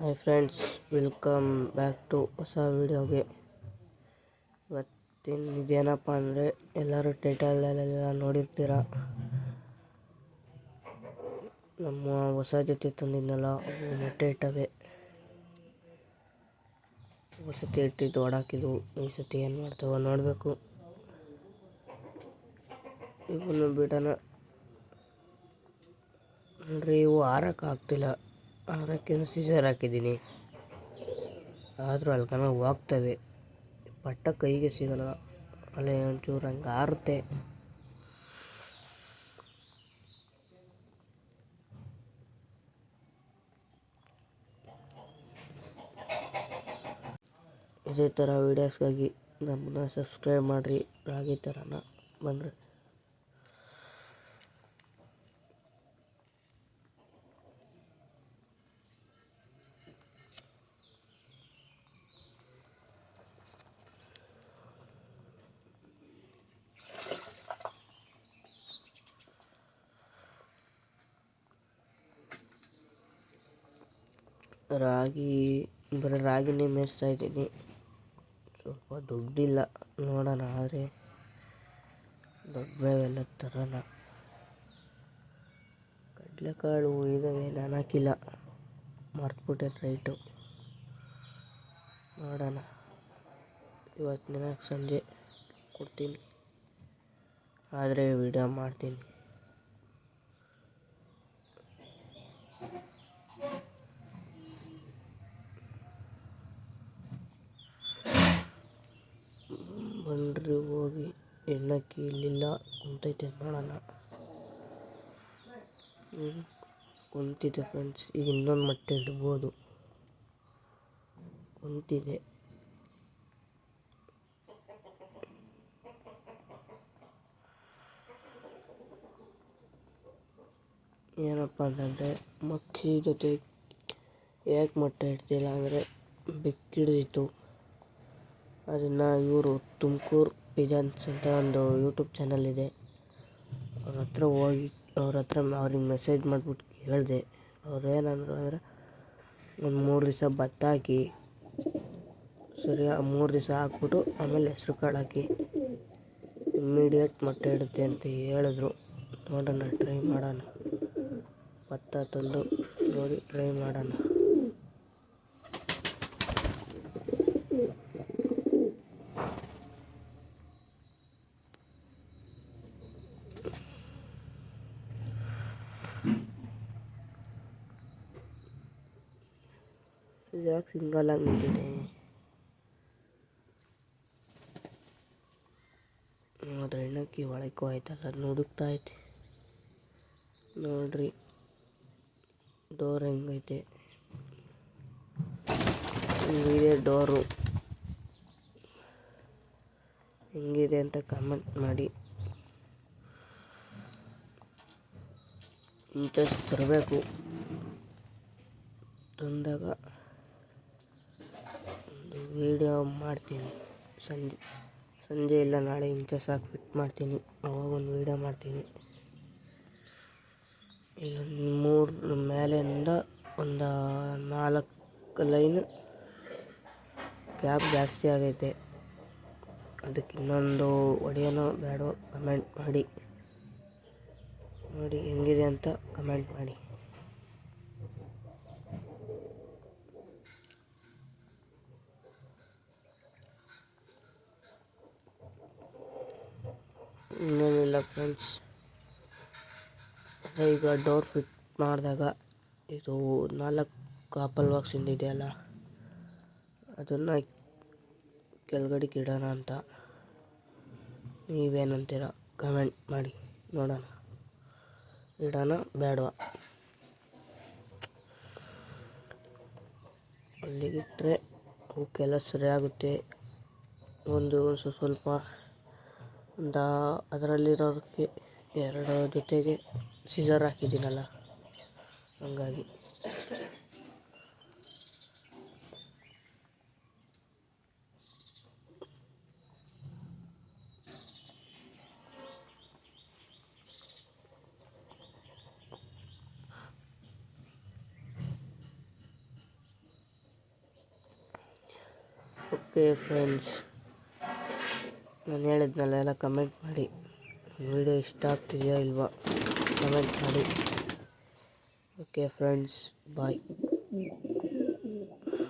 Hi friends welcome back to ಹೊಸ ವೀಡಿಯೋಗೆ ಇವತ್ತಿನ ಇದೇನಪ್ಪ ಅಂದರೆ, ಎಲ್ಲರೂ ಟೈಟಲಲ್ಲೆಲ್ಲ ನೋಡಿರ್ತೀರ? ನಮ್ಮ ಹೊಸ ಜೊತೆ ತಂದಿದ್ನಲ್ಲ ಅವು ಮೊಟ್ಟೆ ಇಟ್ಟವೆ ವಸತಿ ಇಟ್ಟಿದ್ದು ಓಡಾಕಿದ್ವು ಈ ಸತಿ ಏನು ಮಾಡ್ತಾವ ನೋಡಬೇಕು. ಇವನು ಬಿಡೋಣ ನೋಡ್ರಿ ಇವು ಹಾರಕ್ಕೆ ಆಗ್ತಿಲ್ಲ. ಹಾರಕ್ಕೆ ಸೀಸರ್ ಹಾಕಿದ್ದೀನಿ. ಆದರೂ ಅಲ್ಲಿ ಕನ ಹೋಗ್ತವೆ. ಪಟ್ಟ ಕೈಗೆ ಸಿಗಲ್ಲ. ಅಲ್ಲಿ ಒಂಚೂರು ಹಂಗೆ ಆರುತ್ತೆ. ಇದೇ ಥರ ವೀಡಿಯೋಸ್ಗಾಗಿ ನಮ್ಮನ್ನ ಸಬ್ಸ್ಕ್ರೈಬ್ ಮಾಡಿರಿ. ರಾಗಿ ಥರನ ಬಂದರೆ. ರಾಗಿ, ಬರೀ ರಾಗಿನೇ ಮೇಯಿಸ್ತಾ ಇದ್ದೀನಿ. ಸ್ವಲ್ಪ ದುಡ್ಡಿಲ್ಲ, ನೋಡೋಣ, ಆದರೆ ದೊಡ್ಡ ಮೇವೆಲ್ಲ ತರೋಣ. ಕಡಲೆಕಾಳು ಇದ್ದಾವೆ ನಾನು ಹಾಕಿಲ್ಲ. ಮರ್ತ್ಬಿಟ್ಟೆ ರೈಟು. ನೋಡೋಣ. ಇವತ್ತು ದಿನಕ್ಕೆ ಸಂಜೆ, ಕೊಡ್ತೀನಿ. ಆದರೆ ವಿಡಿಯೋ ಮಾಡ್ತೀನಿ. ಬಂದ್ರಿ ಹೋಗಿ ಎಣ್ಣಕ್ಕಿ ಇಲ್ಲಿಲ್ಲ, ಕುಂತೈತೆ ಹ್ಞೂ ಕುಂತಿದೆ ಫ್ರೆಂಡ್ಸ್ ಈಗ ಇನ್ನೊಂದು ಮೊಟ್ಟೆ ಇಡ್ಬೋದು. ಕುಂತಿದೆ. ಏನಪ್ಪ ಅಂತಂದರೆ, ಮಕ್ಕಿ ಜೊತೆ ಯಾಕೆ ಮೊಟ್ಟೆ ಇಡ್ತಿಲ್ಲ ಅಂದರೆ ಬೆಕ್ಕಿಡ್ದಿತ್ತು. ಅದನ್ನು ಇವರು ತುಮಕೂರು ಪಿಜನ್ಸ್ ಅಂತ ಒಂದು ಯೂಟ್ಯೂಬ್ ಚಾನಲ್ ಇದೆ. ಅವ್ರ ಹತ್ರ ಹೋಗಿ, ಅವ್ರ ಹತ್ರ ಅವ್ರಿಗೆ ಮೆಸೇಜ್ ಮಾಡಿಬಿಟ್ಟು ಕೇಳಿದೆ. ಅವ್ರು ಏನಂದ್ರು ಅಂದರೆ, ಒಂದು ಮೂರು ದಿವಸ ಭತ್ತ ಹಾಕಿ, ಸರಿ ಮೂರು ದಿವಸ ಹಾಕ್ಬಿಟ್ಟು ಆಮೇಲೆ ಹೆಸ್ರು ಕಾಳು ಹಾಕಿ ಇಮ್ಮಿಡಿಯೇಟ್ ಮೊಟ್ಟೆ ಇಡುತ್ತೆ ಅಂತ ಹೇಳಿದ್ರು. ನೋಡೋಣ ಟ್ರೈ ಮಾಡೋಣ. ಭತ್ತ ತಂದು ನೋಡಿ ಟ್ರೈ ಮಾಡೋಣ. ಯಾಕೆ ಸಿಂಗಲ್ ಆಗಿ ನಿಂತಿದೆ ನೋಡ್ರಿ ಹೆಣ್ಣಕ್ಕಿ ಒಳಕ್ಕೂ ಆಯ್ತಲ್ಲ, ಅದು ಹುಡುಕ್ತಾ ಐತೆ ನೋಡ್ರಿ ಡೋರ್ ಹೆಂಗೈತೆ ಹಿಂಗಿದೆ ಡೋರು ಹೆಂಗಿದೆ ಅಂತ ಕಮೆಂಟ್ ಮಾಡಿ. ಇಂಟ್ರೆಸ್ಟ್ ತರಬೇಕು. ತಂದಾಗ ಒಂದು ವೀಡಿಯೋ ಮಾಡ್ತೀನಿ. ಸಂಜೆ ಸಂಜೆ ಇಲ್ಲ, ನಾಳೆ ಇಂಚಸ್ ಸಾಕು ಫಿಟ್ ಮಾಡ್ತೀನಿ. ಅವಾಗ ಒಂದು ವೀಡಿಯೋ ಮಾಡ್ತೀನಿ. ಇಲ್ಲೊಂದು ಮೂರು, ಮೇಲಿಂದ ಒಂದು ನಾಲ್ಕು ಲೈನ್ ಗ್ಯಾಪ್ ಜಾಸ್ತಿ ಆಗೈತೆ. ಅದಕ್ಕೆ ಇನ್ನೊಂದು ಹೊಡೆಯೋನೋ ಬೇಡೋ ಕಮೆಂಟ್ ಮಾಡಿ. ನೋಡಿ ಹೆಂಗಿದೆ ಅಂತ ಕಮೆಂಟ್ ಮಾಡಿ. ಇನ್ನೇನಿಲ್ಲ ಫ್ರೆಂಡ್ಸ್ ಅದೇ ಈಗ ಡೋರ್ ಫಿಟ್ ಮಾಡಿದಾಗ ಇದು ನಾಲ್ಕು ಕಾಪಲ್ ಬಾಕ್ಸಿಂದ ಇದೆಯಲ್ಲ, ಅದನ್ನು ಕೆಳಗಡೆ ಕಿಡೋಣ ಅಂತ. ನೀವೇನಂತೀರ ಕಮೆಂಟ್ ಮಾಡಿ, ನೋಡೋಣ. ಇಡೋಣ ಬೇಡವಾ? ಅಲ್ಲಿಗಿಟ್ಟರೆ ಅವಕ್ಕೆಲ್ಲ ಸರಿಯಾಗುತ್ತೆ. ಒಂದು ಸ್ವಲ್ಪ ಸ್ವಲ್ಪ ಒಂದು ಅದರಲ್ಲಿರೋದಕ್ಕೆ ಎರಡು ಜೊತೆಗೆ ಸೀಸರ್ ಹಾಕಿದ್ದೀನಲ್ಲ ಹಂಗಾಗಿ. ಓಕೆ ಫ್ರೆಂಡ್ಸ್ ನಾನು ಹೇಳಿದ್ನಲ್ಲ ಎಲ್ಲ ಕಮೆಂಟ್ ಮಾಡಿ. ವಿಡಿಯೋ ಇಷ್ಟ ಆಗ್ತಿದೆಯಾ ಇಲ್ವಾ? ಕಮೆಂಟ್ ಮಾಡಿ. Okay friends bye